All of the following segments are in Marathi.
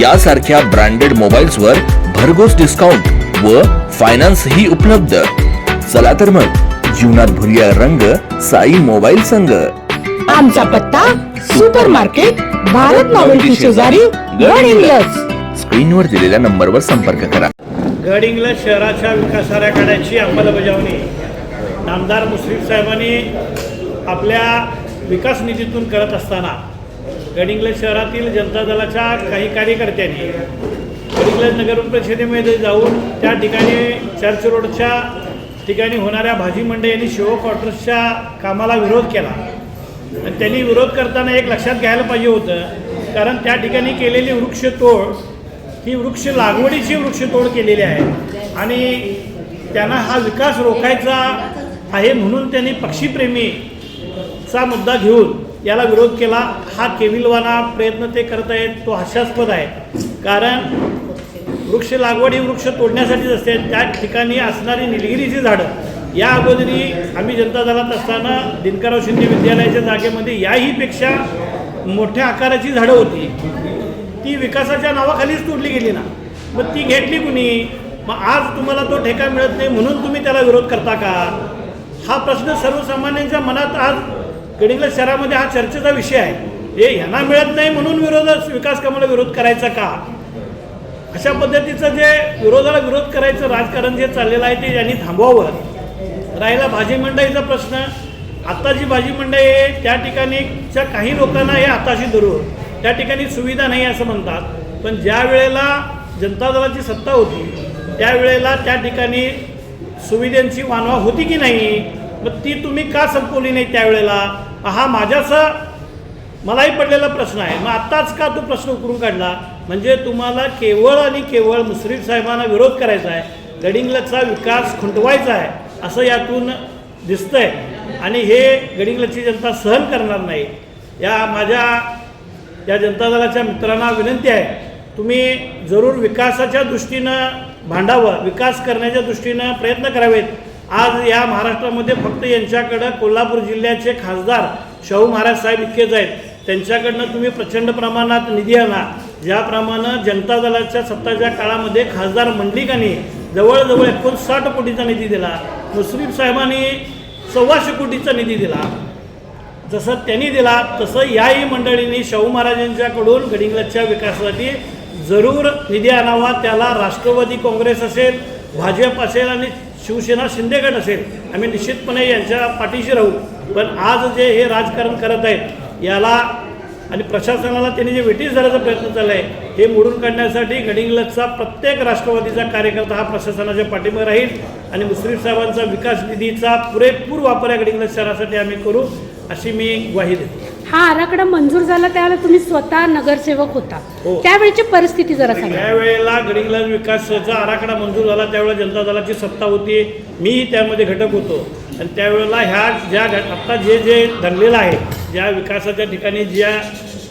यासारख्या ब्रँडेड मोबाईल्स वर भरघोस डिस्काउंट व फायनान्स ही उपलब्ध. चला तर मग जीवनात भरूया रंग साई मोबाईल संघ. आमचा पत्ता सुपर मार्केट भारत नॉवेल्टी शेजारी गड हिंग्लज स्क्रीनवर दिलेल्या नंबरवर संपर्क करा. गडहिंग्लज शहराच्या विकास आराखड्याची अंमलबजावणी. नामदार मुश्रीफ साहेबांनी आपल्या विकास निधीतून करत असताना गडिंग्लज शहरातील जनता दलाच्या काही कार्यकर्त्यांनी गडिंग्लज नगर परिषदेमध्ये जाऊन त्या ठिकाणी चर्च रोडच्या ठिकाणी होणाऱ्या भाजी मंडई यांनी शिव क्वार्टर्सच्या कामाला विरोध केला. आणि त्यांनी विरोध करताना एक लक्षात घ्यायला पाहिजे होतं कारण त्या ठिकाणी केलेली वृक्षतोड ही वृक्ष लागवडीची वृक्षतोड केलेली आहे. आणि त्यांना हा विकास रोखायचा आहे म्हणून त्यांनी पक्षीप्रेमीचा मुद्दा घेऊन याला विरोध केला. हा केविलवाना प्रयत्न ते करत आहेत. तो हास्यास्पद आहे. कारण वृक्ष लागवड ही वृक्ष तोडण्यासाठीच असते. त्या ठिकाणी असणारी निलगिरीची झाडं या अगोदरी आम्ही जनता दलात असताना दिनकरराव शिंदे विद्यालयाच्या जागेमध्ये याहीपेक्षा मोठ्या आकाराची झाडं होती. ती विकासाच्या नावाखालीच तोडली गेली ना. मग ती घेतली कुणी? मग आज तुम्हाला तो ठेका मिळत नाही म्हणून तुम्ही त्याला विरोध करता का? हा प्रश्न सर्वसामान्यांच्या मनात आज गडिंग्लज शहरामध्ये हा चर्चेचा विषय आहे. हे ह्यांना मिळत नाही म्हणून विरोध विकास कामाला विरोध करायचा का? अशा पद्धतीचं जे विरोधाला विरोध करायचं राजकारण जे चाललेलं आहे ते यांनी थांबवावं. राहिला भाजी मंडईचा प्रश्न. आत्ता जी भाजी मंडई आहे त्या ठिकाणीच्या काही लोकांना हे आताशी धरून त्या ठिकाणी सुविधा नाही असं म्हणतात. पण ज्या वेळेला जनता दलाची सत्ता होती त्यावेळेला त्या ठिकाणी सुविधांची वानवा होती की नाही? मग ती तुम्ही का संपवली नाही त्यावेळेला हा माझ्याचा मलाही पडलेला प्रश्न आहे. मग आत्ताच का तो प्रश्न उकरून काढला? म्हणजे तुम्हाला केवळ आणि केवळ मुश्रीफ साहेबांना विरोध करायचा आहे गडिंग्लजचा विकास खुंटवायचा आहे असं यातून दिसतंय. आणि हे गडिंग्लजची जनता सहन करणार नाही. या माझ्या या जनता दलाच्या मित्रांना विनंती आहे तुम्ही जरूर विकासाच्या दृष्टीनं भांडावं विकास करण्याच्या दृष्टीनं प्रयत्न करावेत. आज या महाराष्ट्रामध्ये फक्त यांच्याकडं कोल्हापूर जिल्ह्याचे खासदार शाहू महाराज साहेब इतकेच आहेत. त्यांच्याकडनं तुम्ही प्रचंड प्रमाणात निधी आणा. ज्याप्रमाणे जनता दलाच्या सत्ताच्या काळामध्ये खासदार मंडलिकांनी जवळजवळ एकोणसाठ कोटीचा निधी दिला. मुश्रीफ साहेबांनी सव्वाशे कोटीचा निधी दिला. जसं त्यांनी दिला तसं याही मंडळींनी शाहू महाराजांच्याकडून गडिंग्लजच्या विकासासाठी जरूर निधी आणावा. त्याला राष्ट्रवादी काँग्रेस असेल भाजप असेल आणि शिवसेना शिंदेगड असेल आम्ही निश्चितपणे यांच्या पाठीशी राहू. पण आज जे हे राजकारण करत आहेत याला आणि प्रशासनाला त्यांनी जे वेटीस धरायचा प्रयत्न चालला आहे हे मोडून काढण्यासाठी गडिंग्लजचा प्रत्येक राष्ट्रवादीचा कार्यकर्ता हा प्रशासनाच्या पाठीमागे राहील आणि मुश्रीफ साहेबांचा विकास निधीचा पुरेपूर वापर या गडिंगलज शहरासाठी आम्ही करू अशी मी ग्वाही देतो. हा आराखडा मंजूर झाला त्यावेळेला तुम्ही स्वतः नगरसेवक होता. हो. त्यावेळची परिस्थिती जरा सांगा. त्यावेळेला गडिंग्लज विकासाचा आराखडा मंजूर झाला त्यावेळेला जनता दलाची सत्ता होती. मीही त्यामध्ये घटक होतो. आणि त्यावेळेला ह्या ज्या घट आत्ता जे जे ठरलेलं आहे ज्या विकासाच्या ठिकाणी ज्या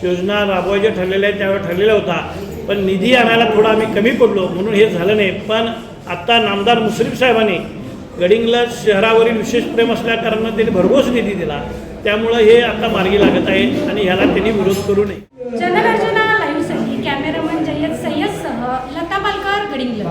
योजना राबवायच्या ठरलेल्या आहेत त्यावेळेला ठरलेल्या होता. पण निधी आणायला थोडं आम्ही कमी पडलो म्हणून हे झालं नाही. पण आत्ता नामदार मुश्रीफ साहेबांनी गडिंग्लज शहरावरील विशेष प्रेम असल्याकारणानं त्यांनी भरघोस निधी दिला. त्यामुळं हे आता मार्गी लागत आहे आणि ह्याला त्यांनी विरोध करू नये. जनगर्जना लाईव्हसाठी कॅमेरामन जय्यद सय्यदसह लता पालकर गडिंग्लज